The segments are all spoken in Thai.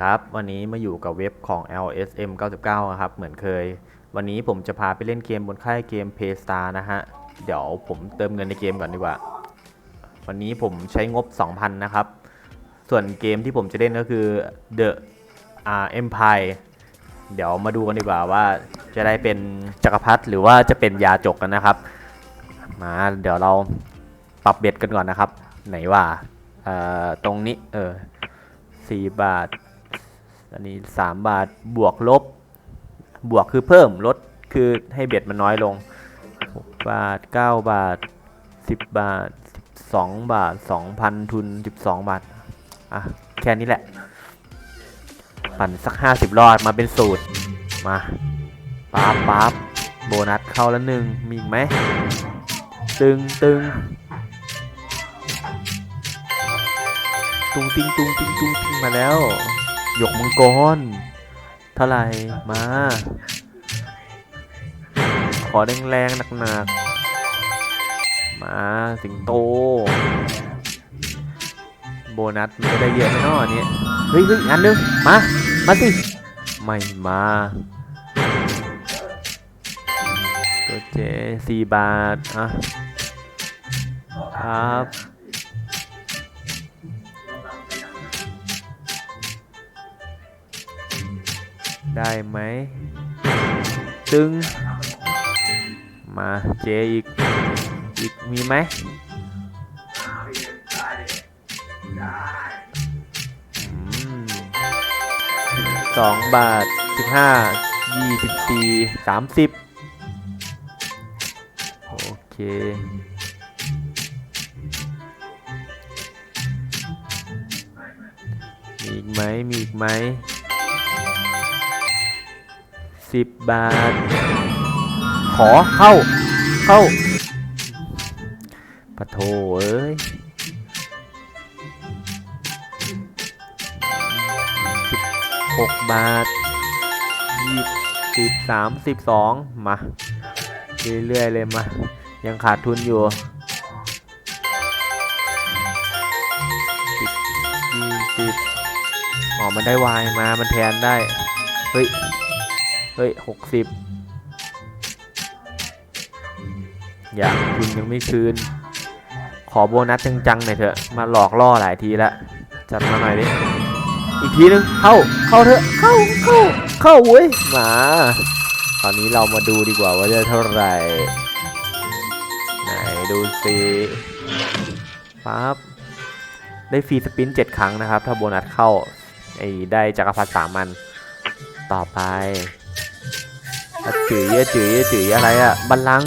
ครับ วันนี้มาอยู่กับเว็บของ LSM 99 ครับ เหมือนเคย วันนี้ผมจะพาไปเล่นเกมบนค่ายเกม Paystar นะฮะ เดี๋ยวผมเติมเงินในเกมก่อนดีกว่า วันนี้ผมใช้งบ 2,000 นะครับ ส่วนเกมที่ผมจะเล่นก็คือ The uh, Empire เดี๋ยวมาดูกันดีกว่าว่าจะได้เป็นจักรพรรดิหรือว่าจะเป็นยาจกกันนะครับ มาเดี๋ยวเราปรับเบ็ดกันก่อนนะครับ ไหนว่าตรงนี้เออสี่บาท อันนี้สามบาทบวกลบบวกคือเพิ่มลดคือให้เบ็ดมันน้อยลงหกบาทเก้าบาทสิบบาทสิบสองบาทสองพันทุนสิบสองบาท อะ แค่นี้แหละ ปั่นสักห้าสิบรอดมาเป็นสูตร มาปั๊บปั๊บโบนัสเข้าแล้วหนึ่งมีอีกไหม ตึงตึงตุงติงตุงติงตุงติงมาแล้ว ยกมังกรเท่าไหร่มา ขอแรงแรงๆหนักๆมาสิงโต โบนัสมันจะได้เยอะไหมเนาะอันนี้เฮ้ยเฮ้ยอันนึงมา มาสิ ไม่มาตัวเจสี่บาท อะ ครับ ได้ไหมตึง มาเจอีก อีกมีไหมสองบาทสิบห้ายี่สิบสี่สามสิบโอเคมีอีกไหมมีอีกไหม สิบบาท ขอเข้า เข้าปะโถเอ้ยสิบหกบาทยี่สิบสามสิบสองมา เรื่อยๆเลยมา ยังขาดทุนอยู่สิบยี่สิบอ๋อ มันได้วายมา มันแทนได้ เฮ้ย ฮ้ยหกสิบอย่างคุณยังไม่คืน ขอโบนัสจังๆหน่อยเถอะ มาหลอกล่อหลายทีแล้วจัดมาหน่อยดิ อีกทีนึง เข้า เข้าเถอะ เข้า เข้า เข้าเว้ย มา ตอนนี้เรามาดูดีกว่าว่าจะเท่าไหร่ ไหนดูสิปั๊บ ได้ฟรีสปินเจ็ดครั้งนะครับ ถ้าโบนัสเข้า ไอ้ได้จักรพรรดิสามมัน ต่อไป จื๋ยอจื๋ยอจื๋ยอะไรอะบัลลัง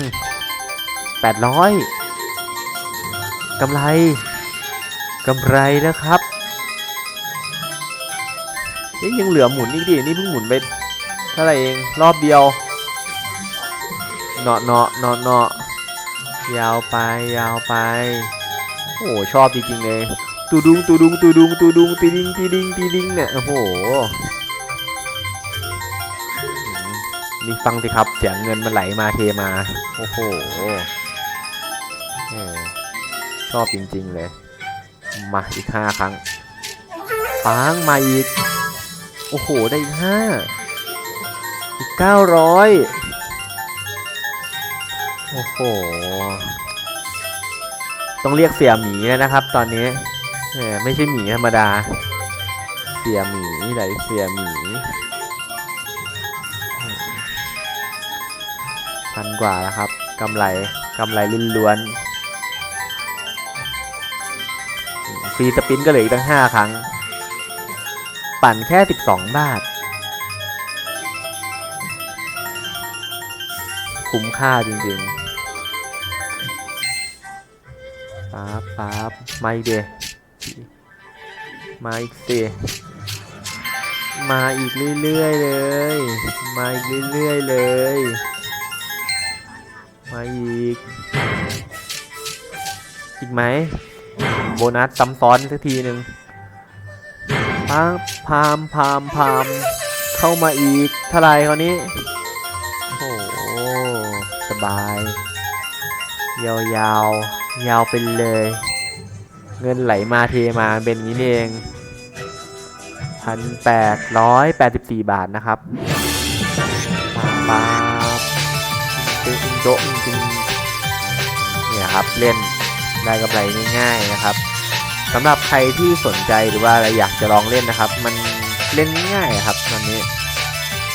แปดร้อยกำไรกำไรนะครับเอ๊ยยังเหลือหมุนอีกดินี่เพิ่งหมุนไปเท่าไหร่เองรอบเดียวเนาะเนาะเนาะเนาะยาวไปยาวไป โอ้ชอบจริงๆเลยตูดุงตูดุงตูดุงตูดุงตีดิงตีดิงตีดิงเนี่ยโอ้โห นี่ฟังสิครับ เสียงเงินมันไหลมาเทมา โอ้โหชอบจริง ๆ เลย มาอีกห้าครั้งปังมาอีก โอ้โห ได้อีกห้าอีกเก้าร้อยโอ้โห ต้องเรียกเสียหมีแล้วนะครับ ตอนนี้ไม่ใช่หมีธรรมดา เสียหมีไหนเสียหมี พันกว่าแล้วครับกำไรกำไรล้วนๆฟรีสปินก็เหลืออีกตั้ง 5 ครั้ง ปั่นแค่ 12 บาท คุ้มค่าจริงๆป๊าบป๊าบมาอีกเดมาอีกสิมาอีกเรื่อยๆเลย มาอีกเรื่อยๆเลย มาอีก อีกไหม โบนัสซ้ำซ้อนสักทีหนึ่งปั๊บพามพามพามเข้ามาอีกเท่าไรคราวนี้ โอ้สบาย ยาวยาวยาวไปเลย เงินไหลมาเทมาเป็นอย่างนี้นี่เอง1,884บาทนะครับปาบ เป็นอินโดจริงๆเนี่ยครับเล่นได้กำไรง่าย ๆนะครับสำหรับใครที่สนใจหรือว่าอะไรอยากจะลองเล่นนะครับ มันเล่นง่ายครับตอนนี้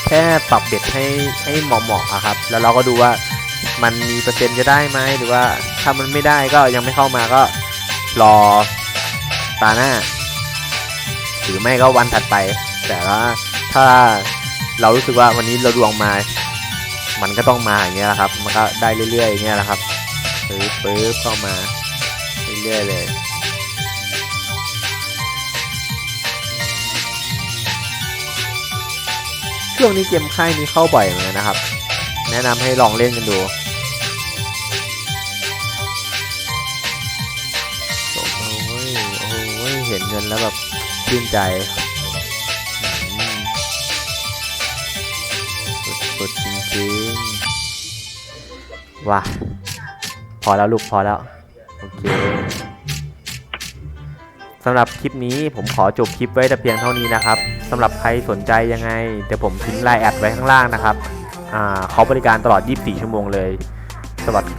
แค่ปรับเบ็ดให้ให้เหมาะๆครับ แล้วเราก็ดูว่ามันมีเปอร์เซ็นต์จะได้ไหมหรือว่าถ้ามันไม่ได้ก็ยังไม่เข้ามาก็รอตาหน้า หรือไม่ก็วันถัดไป แต่ว่าถ้าเรารู้สึกว่าวันนี้เราดวงมา มันก็ต้องมาอย่างเงี้ยแหละครับ มันก็ได้เรื่อยๆอย่างเงี้ยแหละครับปึ๊บปึ๊บเข้ามาเรื่อยๆเลยช่วงนี้เกมค่ายนี้เข้าบ่อยเหมือนกันนะครับ แนะนำให้ลองเล่นกันดูโอ้โหโอ้โหเห็นเงินแล้วแบบชื่นใจ จริงว้าพอแล้วลูกพอแล้ว โอเคสำหรับคลิปนี้ผมขอจบคลิปไว้แต่เพียงเท่านี้นะครับสำหรับใครสนใจยังไงเดี๋ยวผมทิ้งไลน์แอดไว้ข้างล่างนะครับอ่าเขาบริการตลอด 24 ชั่วโมงเลย สวัสดี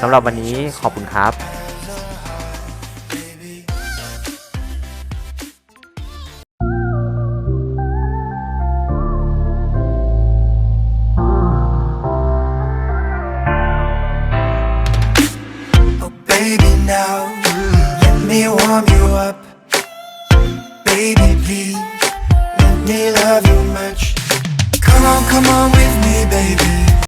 สำหรับวันนี้ขอบคุณครับ baby now Let me warm you up. Baby please Let me love you much. Come on, come on with me baby.